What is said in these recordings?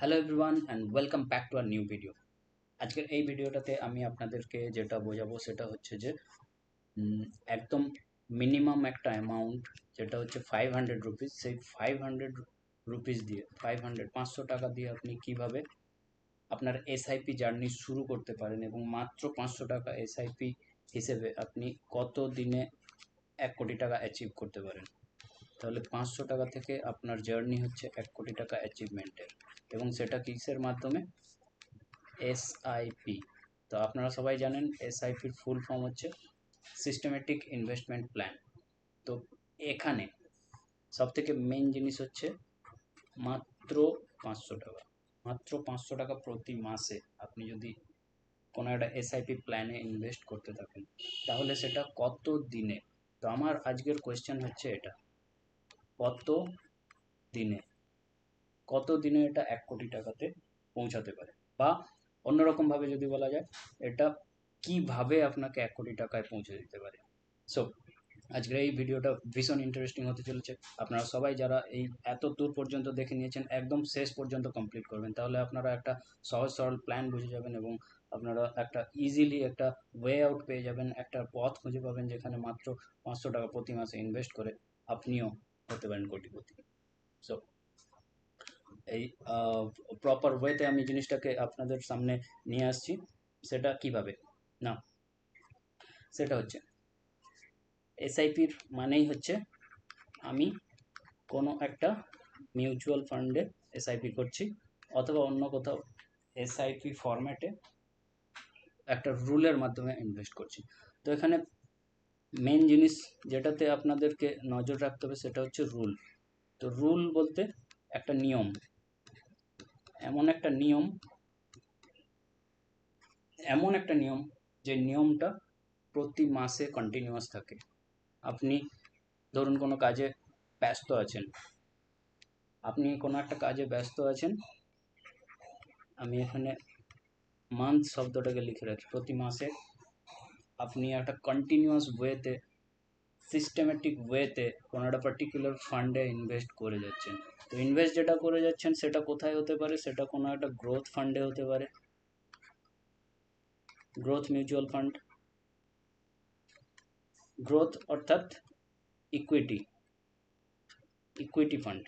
Hello everyone and welcome back to our new video আজকের এই ভিডিওটাতে আমি আপনাদেরকে যেটা বোঝাবো সেটা হচ্ছে যে একদম মিনিমাম একটা অ্যামাউন্ট যেটা হচ্ছে ফাইভ হান্ড্রেড রুপিস সেই ফাইভ হান্ড্রেড রুপিস দিয়ে ফাইভ হান্ড্রেড পাঁচশো টাকা দিয়ে আপনি কীভাবে আপনার এসআইপি জার্নি শুরু করতে পারেন এবং মাত্র পাঁচশো টাকা এসআইপি হিসেবে আপনি কত দিনে এক কোটি টাকা অ্যাচিভ করতে পারেন। তাহলে পাঁচশো টাকা থেকে আপনার জার্নি হচ্ছে এক কোটি টাকা অ্যাচিভমেন্টের এবং সেটা কিসের মাধ্যমে? এসআইপি তো আপনারা সবাই জানেন এসআইপির ফুল ফর্ম হচ্ছে সিস্টেমেটিক ইনভেস্টমেন্ট প্ল্যান তো এখানে সবথেকে মেন জিনিস হচ্ছে মাত্র পাঁচশো টাকা। মাত্র পাঁচশো টাকা প্রতি মাসে আপনি যদি কোনো একটা এসআইপি প্ল্যানে ইনভেস্ট করতে থাকেন, তাহলে সেটা কত দিনে? তো আমার আজকের কোয়েশ্চেন হচ্ছে এটা। কত দিনে? কত দিনে এটা এক কোটি টাকাতে পৌঁছাতে পারে? বা অন্যরকমভাবে যদি বলা যায়, এটা কীভাবে আপনাকে এক কোটি টাকায় পৌঁছে দিতে পারে? সো আজকের এই ভিডিওটা ভীষণ ইন্টারেস্টিং হতে চলেছে। আপনারা সবাই যারা এই এত দূর পর্যন্ত দেখে নিয়েছেন, একদম শেষ পর্যন্ত কমপ্লিট করবেন। তাহলে আপনারা একটা সহজ সরল প্ল্যান বুঝে যাবেন এবং আপনারা একটা ইজিলি একটা ওয়ে আউট পেয়ে যাবেন। একটা পথ খুঁজে পাবেন যেখানে মাত্র পাঁচশো টাকা প্রতি মাসে ইনভেস্ট করে আপনিও হতে পারেন কোটিপতি। সো এই প্রপার ওয়েতে আমি জিনিসটাকে আপনাদের সামনে নিয়ে আসছি। সেটা কীভাবে? না সেটা হচ্ছে এসআইপির মানেই হচ্ছে, আমি কোনো একটা মিউচুয়াল ফান্ডে এসআইপি করছি, অথবা অন্য কোথাও এসআইপি ফরম্যাটে একটা রুলের মাধ্যমে ইনভেস্ট করছি। তো এখানে মেন জিনিস যেটাতে আপনাদেরকে নজর রাখতে হবে সেটা হচ্ছে রুল তো রুল বলতে একটা নিয়ম। এমন একটা নিয়ম, এমন একটা নিয়ম যে নিয়মটা প্রতি মাসে কন্টিনিউয়াস থাকে। আপনি ধরুন কোনো কাজে ব্যস্ত আছেন। আপনি কোনো একটা কাজে ব্যস্ত আছেন, আমি এখানে মান্থ শব্দটাকে লিখে রাখি। প্রতি মাসে আপনি একটা কন্টিনিউয়াস ওয়েতে সিস্টেমেটিক ওয়েতে কোনো একটা পার্টিকুলার ফান্ডে ইনভেস্ট করে যাচ্ছেন। তো ইনভেস্ট যেটা করে যাচ্ছেন সেটা কোথায় হতে পারে? সেটা কোনো একটা গ্রোথ ফান্ডে হতে পারে। গ্রোথ মিউচুয়াল ফান্ড গ্রোথ অর্থাৎ ইকুইটি ইকুইটি ফান্ড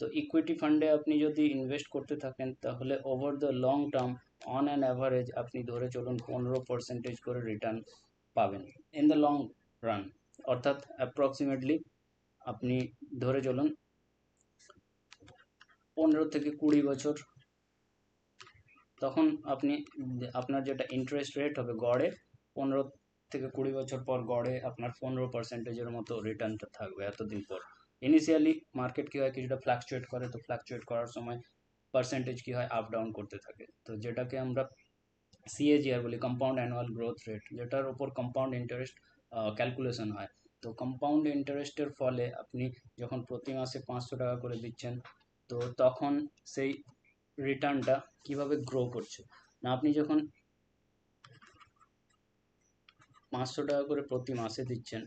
তো ইকুইটি ফান্ডে আপনি যদি ইনভেস্ট করতে থাকেন, তাহলে over the long term on an average আপনি ধরে চলুন পনেরো পার্সেন্টেজ করে রিটার্ন পাবেন। ইন দ্য লং রান অর্থাৎ অ্যাপ্রক্সিমেটলি আপনি ধরে চলুন, পনেরো থেকে কুড়ি বছর। তখন আপনি, আপনার যেটা ইন্টারেস্ট রেট হবে গড়ে, পনেরো থেকে কুড়ি বছর পর গড়ে আপনার পনেরো পার্সেন্টেজের মতো রিটার্নটা থাকবে এতদিন পর। ইনিশিয়ালি মার্কেট কী হয়, কিছুটা ফ্লাকচুয়েট করে, তো ফ্লাকচুয়েট করার সময় পার্সেন্টেজ কী হয় আপ ডাউন করতে থাকে। তো যেটাকে আমরা সিএজিআর বলি কম্পাউন্ড অ্যানুয়াল গ্রোথ রেট যেটার উপর কম্পাউন্ড ইন্টারেস্ট ক্যালকুলেশন হয়। তো কম্পাউন্ড ইন্টারেস্টের ফলে আপনি যখন প্রতি মাসে পাঁচশো টাকা করে দিচ্ছেন, তো তখন সেই রিটার্নটা কীভাবে গ্রো করছে? না, আপনি যখন পাঁচশো টাকা করে প্রতি মাসে দিচ্ছেন,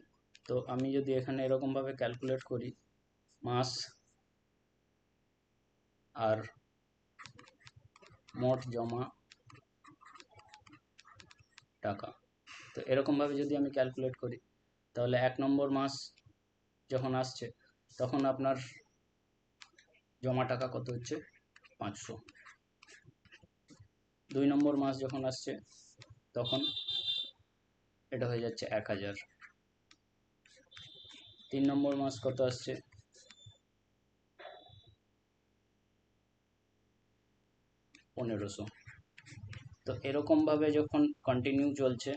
তো আমি যদি এখানে এরকমভাবে ক্যালকুলেট করি, মাস আর মোট জমা টাকা, তো এরকমভাবে যদি আমি ক্যালকুলেট করি তাহলে এক নম্বর মাস যখন আসছে, তখন আপনার জমা টাকা কত হচ্ছে? পাঁচশো। দুই নম্বর মাস যখন আসছে, তখন এটা হয়ে যাচ্ছে এক হাজার। তিন নম্বর মাস কত আসছে? পনেরোশো। তো এরকমভাবে যখন কন্টিনিউ চলছে,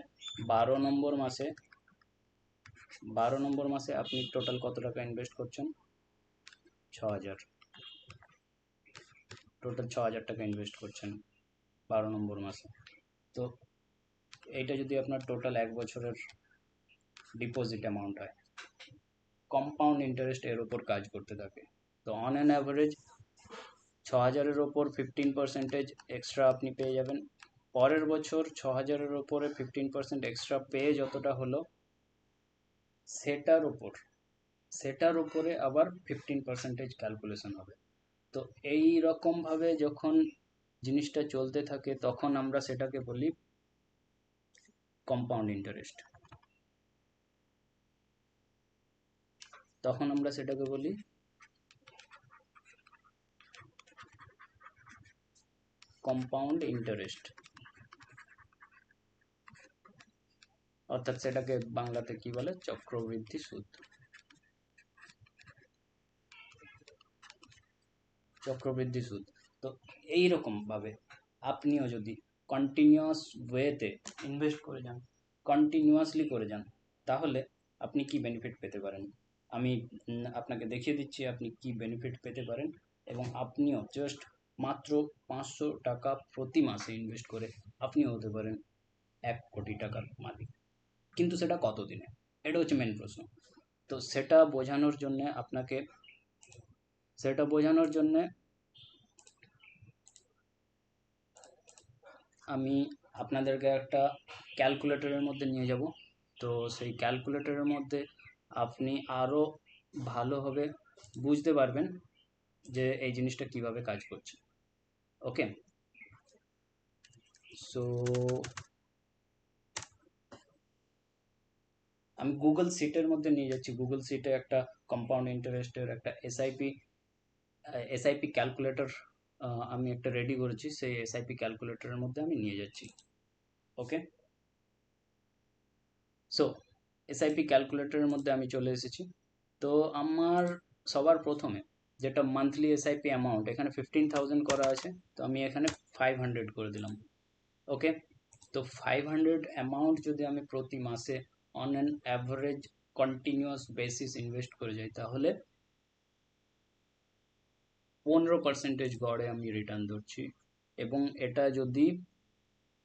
বারো নম্বর মাসে বারো নম্বর মাসে আপনি টোটাল কত টাকা ইনভেস্ট করছেন? ছ হাজার টোটাল ছ হাজার টাকা ইনভেস্ট করছেন বারো নম্বর মাসে। তো এইটা যদি আপনার টোটাল এক বছরের ডিপোজিট অ্যামাউন্ট হয় কম্পাউন্ড ইন্টারেস্ট এর ওপর কাজ করতে থাকে। তো অন অ্যান অ্যাভারেজ ছ হাজারের ওপর ফিফটিন পার্সেন্টেজ এক্সট্রা আপনি পেয়ে যাবেন। পরের বছর ছ হাজারের ওপরে ফিফটিন পার্সেন্ট এক্সট্রা পেয়ে যতটা হলো সেটার ওপর সেটার উপরে আবার ফিফটিন পার্সেন্টেজ ক্যালকুলেশন হবে। তো এই রকমভাবে যখন জিনিসটা চলতে থাকে, তখন আমরা সেটাকে বলি কম্পাউন্ড ইন্টারেস্ট তখন আমরা সেটাকে বলি কম্পাউন্ড ইন্টারেস্ট অর্থাৎ সেটাকে বাংলাতে কি বলে? চক্রবৃদ্ধি সুদ চক্রবৃদ্ধি সুদ তো এই রকম ভাবে আপনিও যদি কন্টিনিউয়াস ওয়েতে ইনভেস্ট করে যান। কন্টিনিউয়াসলি করে যান তাহলে আপনি কি বেনিফিট পেতে পারেন? আমি আপনাকে দেখিয়ে দিচ্ছি আপনি কি বেনিফিট পেতে পারেন এবং আপনিও জাস্ট মাত্র পাঁচশো টাকা প্রতি মাসে ইনভেস্ট করে আপনিও হতে পারেন এক কোটি টাকার মালিক। কিন্তু সেটা কত দিনে এটা হচ্ছে মেন প্রশ্ন। তো সেটা বোঝানোর জন্যে আপনাকে, সেটা বোঝানোর জন্যে আমি আপনাদেরকে একটা ক্যালকুলেটরের মধ্যে নিয়ে যাব। তো সেই ক্যালকুলেটরের মধ্যে আপনি আরও ভালোভাবে বুঝতে পারবেন যে এই জিনিসটা কীভাবে কাজ করছে। ওকে সো আমি গুগল সিটের মধ্যে নিয়ে যাচ্ছি। গুগল সিটে একটা কম্পাউন্ড ইন্টারেস্টের একটা এসআইপি এসআইপি ক্যালকুলেটর আমি একটা রেডি করেছি। সেই এসআইপি ক্যালকুলেটরের মধ্যে আমি নিয়ে যাচ্ছি। ওকে সো এসআইপি ক্যালকুলেটরের মধ্যে আমি চলে এসেছি। তো আমার সবার প্রথমে যেটা মান্থলি এসআইপি অ্যামাউন্ট এখানে ফিফটিন থাউজেন্ড করা আছে। তো আমি এখানে ফাইভ হান্ড্রেড করে দিলাম। ওকে তো ফাইভ হান্ড্রেড অ্যামাউন্ট যদি আমি প্রতি মাসে on an average continuous basis invest করে যাই, তাহলে পনেরো পার্সেন্টেজ গড়ে আমি রিটার্ন ধরছি। এবং এটা যদি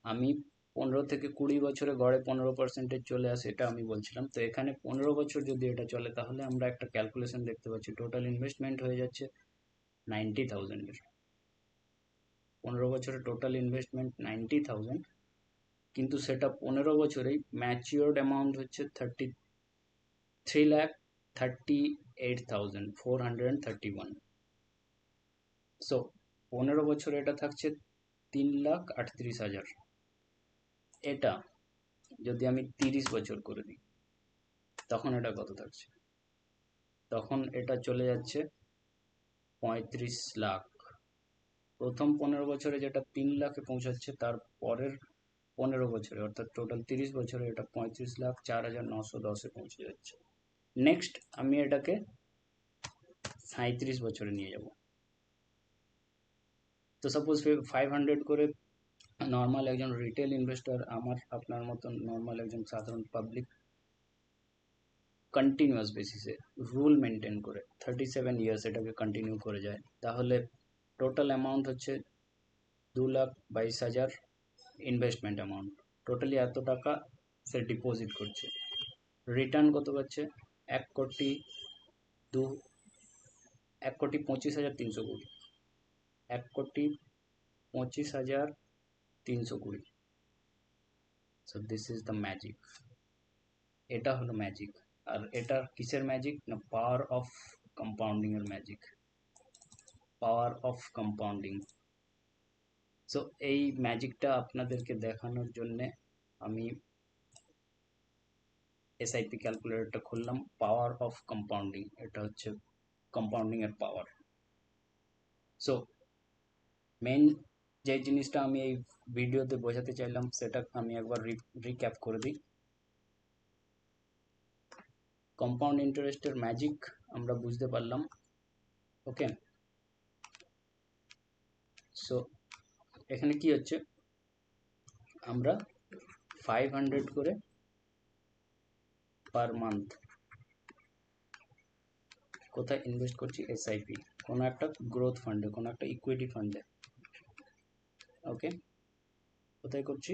আমি পনেরো থেকে কুড়ি বছরে গড়ে পনেরো পার্সেন্টেজ চলে আসে, এটা আমি বলছিলাম। তো এখানে পনেরো বছর যদি এটা চলে, তাহলে আমরা একটা ক্যালকুলেশন দেখতে পাচ্ছি। টোটাল ইনভেস্টমেন্ট হয়ে যাচ্ছে নাইনটি থাউজেন্ডের পনেরো বছরে টোটাল ইনভেস্টমেন্ট নাইনটি থাউজেন্ড কিন্তু সেটা পনেরো বছরেই ম্যাচিওর্ড অ্যামাউন্ট হচ্ছে thirty three lakh thirty eight thousand four hundred thirty one so পনেরো বছরে এটা থাকছে তিন লাখ আটত্রিশ হাজার। এটা যদি আমি তিরিশ বছর করে দিই, তখন এটা কত থাকছে? তখন এটা চলে যাচ্ছে পঁয়ত্রিশ লাখ। প্রথম পনেরো বছরে যেটা তিন লাখে পৌঁছাচ্ছে, তার পরের পনেরো বছরে, অর্থাৎ টোটাল তিরিশ বছরে এটা পঁয়ত্রিশ লাখ চার হাজার নশো দশে পৌঁছে যাচ্ছে। নেক্সট আমি এটাকে সাঁত্রিশ বছরে নিয়ে যাব। তো সাপোজ ফাইভ হান্ড্রেড করে নর্মাল একজন রিটেল ইনভেস্টর আমার, আপনার মতন নর্মাল একজন সাধারণ পাবলিক কন্টিনিউয়াস বেসিসে রুল মেনটেন করে থার্টি সেভেন ইয়ার্স এটাকে কন্টিনিউ করে যায়। তাহলে টোটাল অ্যামাউন্ট হচ্ছে দু লাখ বাইশ হাজার ইনভেস্টমেন্ট অ্যামাউন্ট টোটালি এত টাকা সে ডিপোজিট করছে। রিটার্ন কত পাচ্ছে? এক কোটি দু, এক কোটি পঁচিশ হাজার তিনশো কুড়ি। এক কোটি পঁচিশ হাজার তিনশো কুড়ি। So this is the magic এটা হলো ম্যাজিক আর এটা কিসের ম্যাজিক না পাওয়ার অফ কম্পাউন্ডিং এর magic power of compounding so এই ম্যাজিকটা আপনাদেরকে দেখানোর জন্যে আমি এসআইপি ক্যালকুলেটরটা খুললাম পাওয়ার অফ কম্পাউন্ডিং এটা হচ্ছে কম্পাউন্ডিং এর পাওয়ার সো মেন যে জিনিসটা আমি এই ভিডিওতে বোঝাতে চাইলাম, সেটা আমি একবার রিক্যাপ করে দিই. কম্পাউন্ড ইন্টারেস্টের ম্যাজিক আমরা বুঝতে পারলাম ওকে সো এখানে কি হচ্ছে? আমরা ফাইভ হান্ড্রেড করে পার মান্থ কোথায় ইনভেস্ট করছি? এসআইপি কোনো একটা গ্রোথ ফান্ডে কোনো একটা ইকুইটি ফান্ডে ওকে কোথায় করছি?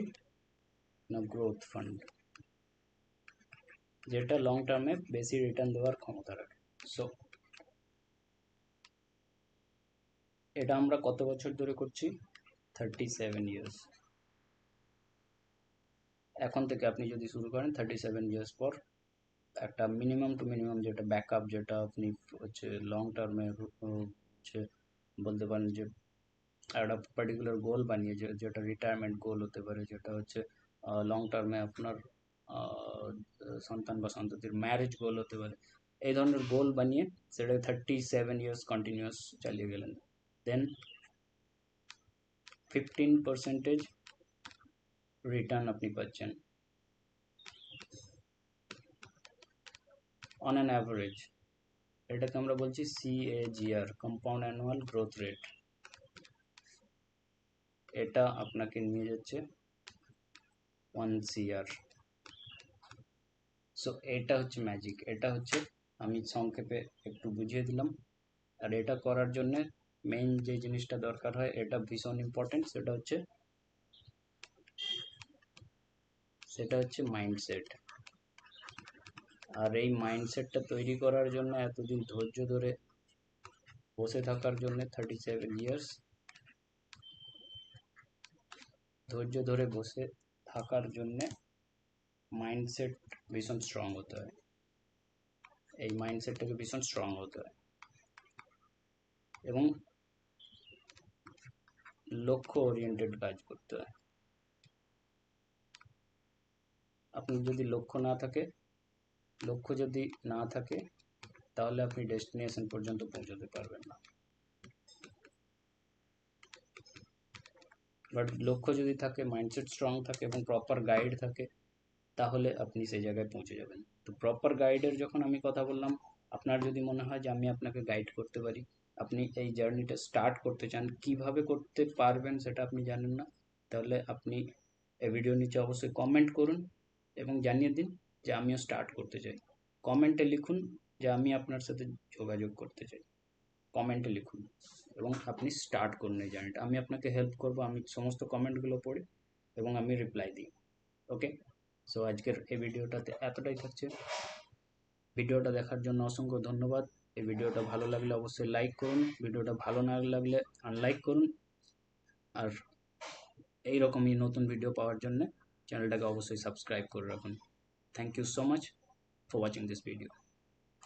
না গ্রোথ ফান্ড যেটা লং টার্মে বেশি রিটার্ন দেওয়ার ক্ষমতা রাখে। সো এটা আমরা কত বছর ধরে করছি? থার্টি সেভেন ইয়ার্স এখন থেকে আপনি যদি শুরু করেন থার্টি সেভেন ইয়ার্স পর, একটা মিনিমাম টু মিনিমাম যেটা ব্যাকআপ যেটা আপনি হচ্ছে লং টার্মে হচ্ছে বলতে পারেন যে একটা পার্টিকুলার গোল বানিয়ে যেটা রিটায়ারমেন্ট গোল হতে পারে, যেটা হচ্ছে লং টার্মে আপনার সন্তান বা সন্ততির ম্যারেজ গোল হতে পারে। এই ধরনের গোল বানিয়ে সেটা থার্টি সেভেন ইয়ার্স কন্টিনিউয়াস চালিয়ে গেলেন। দেন ফিফটিন পার্সেন্টেজ রিটার্ন আপনি পাচ্ছেন। অন অ্যান অ্যাভারেজ এটাকে আমরা বলছি CAGR compound annual growth rate এটা আপনাকে নিয়ে যাচ্ছে ওয়ান সিআর সো এটা হচ্ছে ম্যাজিক এটা হচ্ছে আমি সংক্ষেপে একটু বুঝিয়ে দিলাম। আর এটা করার জন্যে মেইন যে জিনিসটা দরকার হয়, এটা ভীষণ ইম্পর্টেন্ট সেটা হচ্ছে সেটা হচ্ছে মাইন্ডসেট আর এই মাইন্ডসেটটা তৈরি করার জন্য এতদিন ধৈর্য ধরে বসে থাকার জন্য থার্টি সেভেন ইয়ার্স ধৈর্য ধরে বসে থাকার জন্য মাইন্ডসেট ভীষণ স্ট্রং হতে হয়। এই মাইন্ডসেটটাকে ভীষণ স্ট্রং হতে হয়। এবং লক্ষ্য ওরিয়েন্টেড কাজ করতে হয়। আপনি যদি লক্ষ্য না থাকে, লক্ষ্য যদি না থাকে, তাহলে আপনি ডেস্টিনেশন পর্যন্ত পৌঁছাতে পারবেন না। বাট লক্ষ্য যদি থাকে মাইন্ডসেট স্ট্রং থাকে এবং প্রপার গাইড থাকে, তাহলে আপনি সেই জায়গায় পৌঁছে যাবেন। তো প্রপার গাইডের যখন আমি কথা বললাম, আপনার যদি মনে হয় যে আমি আপনাকে গাইড করতে পারি আপনি এই জার্নিটা স্টার্ট করতে চান, কীভাবে করতে পারবেন সেটা আপনি জানেন না, তাহলে আপনি এই ভিডিও নিচে অবশ্যই কমেন্ট করুন এবং জানিয়ে দিন যে আমিও স্টার্ট করতে চাই। কমেন্টে লিখুন যে আমি আপনার সাথে যোগাযোগ করতে চাই। কমেন্টে লিখুন এবং আপনি স্টার্ট করুন এই জার্নিটা। আমি আপনাকে হেল্প করব, আমি সমস্ত কমেন্টগুলো পড়ি এবং আমি রিপ্লাই দিই। ওকে সো আজকের এই ভিডিওটাতে এতটাই থাকছে। ভিডিওটা দেখার জন্য অসংখ্য ধন্যবাদ। এই ভিডিওটা ভালো লাগলে অবশ্যই লাইক করুন, ভিডিওটা ভালো না লাগলে আনলাইক করুন। আর এই রকমই নতুন ভিডিও পাওয়ার জন্য চ্যানেলটাকে অবশ্যই সাবস্ক্রাইব করে রাখুন। Thank you so much for watching this video